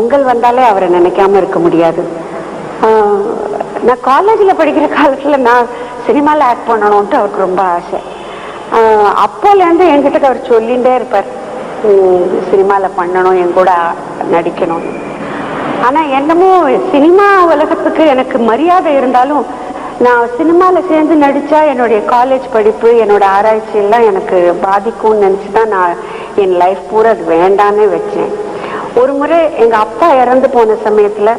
பொங்கல் வந்தாலே அவரை நினைக்காம இருக்க முடியாது. நான் காலேஜில் படிக்கிற காலத்தில் நான் சினிமாவில் ஆக்ட் பண்ணணும்ட்டு அவருக்கு ரொம்ப ஆசை. அப்போலேருந்து என்கிட்ட அவர் சொல்லிகிட்டே இருப்பார். சினிமாவில் பண்ணணும் என் கூட நடிக்கணும். ஆனால் என்னமோ சினிமா உலகத்துக்கு எனக்கு மரியாதை இருந்தாலும் நான் சினிமாவில் சேர்ந்து நடித்தா என்னுடைய காலேஜ் படிப்பு என்னோட ஆராய்ச்சி எல்லாம் எனக்கு பாதிக்கும்னு நினச்சி தான் நான் என் லைஃப் பூரா அது வேண்டாமே வச்சேன். ஒரு முறை எங்கள் அப்பா இறந்து போன சமயத்தில்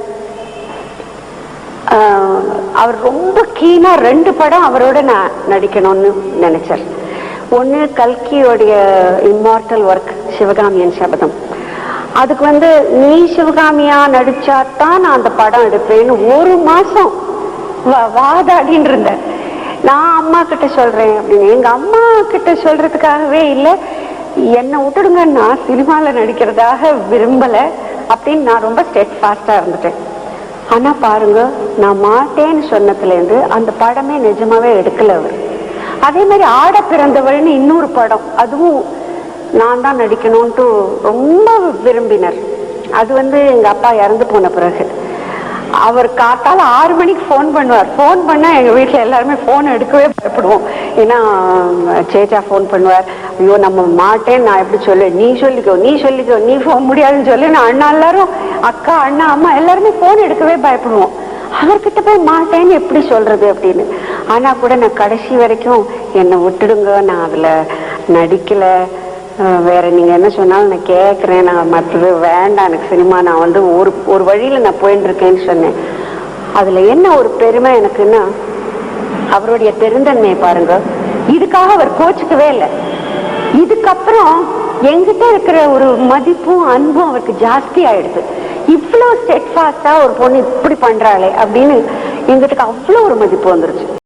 அவர் ரொம்ப கீனா ரெண்டு படம் அவரோட நான் நடிக்கணும்னு நினைச்சார். ஒன்று கல்கியோடைய இம்மார்டல் ஒர்க் சிவகாமியன் சபதம். அதுக்கு வந்து நீ சிவகாமியா நடிச்சா தான் நான் அந்த படம் எடுப்பேன்னு ஒரு மாசம் வா- வாதாடின்னு இருந்தேன். நான் அம்மா கிட்ட சொல்றேன் அப்படின்னு. எங்க அம்மா கிட்ட சொல்றதுக்காகவே இல்லை என்னை விட்டுடுங்க நான் சினிமாவில் நடிக்கிறதாக விரும்பலை அப்படின்னு நான் ரொம்ப ஸ்டெட் ஃபாஸ்ட்டாக இருந்துட்டேன். ஆனால் பாருங்க நான் மாட்டேன்னு சொன்னதுலேருந்து அந்த படமே நிஜமாவே எடுக்கல அவர். அதே மாதிரி ஆட பிறந்தவள்னு இன்னொரு படம் அதுவும் நான் தான் நடிக்கணும்ன்ட்டு ரொம்ப விரும்பினர். அது வந்து எங்கள் அப்பா இறந்து போன பிறகு. அவர் காத்தால ஆறு மணிக்கு ஃபோன் பண்ணுவார். ஃபோன் பண்ணால் எங்கள் வீட்டில் எல்லாருமே ஃபோன் எடுக்கவே பயப்படுவோம். ஏன்னா சேச்சா ஃபோன் பண்ணுவார். ஐயோ நம்ம மாட்டேன்னு நான் எப்படி சொல்லு? நீ சொல்லிக்கோ நீ சொல்லிக்கோ நீ ஃபோன் முடியாதுன்னு சொல்லி. நான் அண்ணா எல்லாரும் அக்கா அண்ணா அம்மா எல்லாருமே ஃபோன் எடுக்கவே பயப்படுவோம். அவர்கிட்ட போய் மாட்டேன்னு எப்படி சொல்றது அப்படின்னு. ஆனா கூட நான் கடைசி வரைக்கும் என்னை விட்டுடுங்க. நான் அதுல நடிக்கல. வேற நீங்க என்ன சொன்னாலும் நான் கேட்கறேன் நான் மற்றது வேண்டாம். எனக்கு சினிமா நான் வந்து ஒரு ஒரு வழியில நான் போயிட்டு இருக்கேன்னு சொன்னேன். அதுல என்ன ஒரு பெருமை எனக்குன்னா அவருடைய பெருந்தன்மையை பாருங்க. இதுக்காக அவர் கோச்சுக்கவே இல்லை. இதுக்கப்புறம் எங்கிட்ட இருக்கிற ஒரு மதிப்பும் அன்பும் அவருக்கு ஜாஸ்தி ஆயிடுது. இவ்வளோ ஸ்டெட் ஃபாஸ்டா ஒரு பொண்ணு இப்படி பண்றாளே அப்படின்னு எங்கிட்ட அவ்வளோ ஒரு மதிப்பு வந்துருச்சு.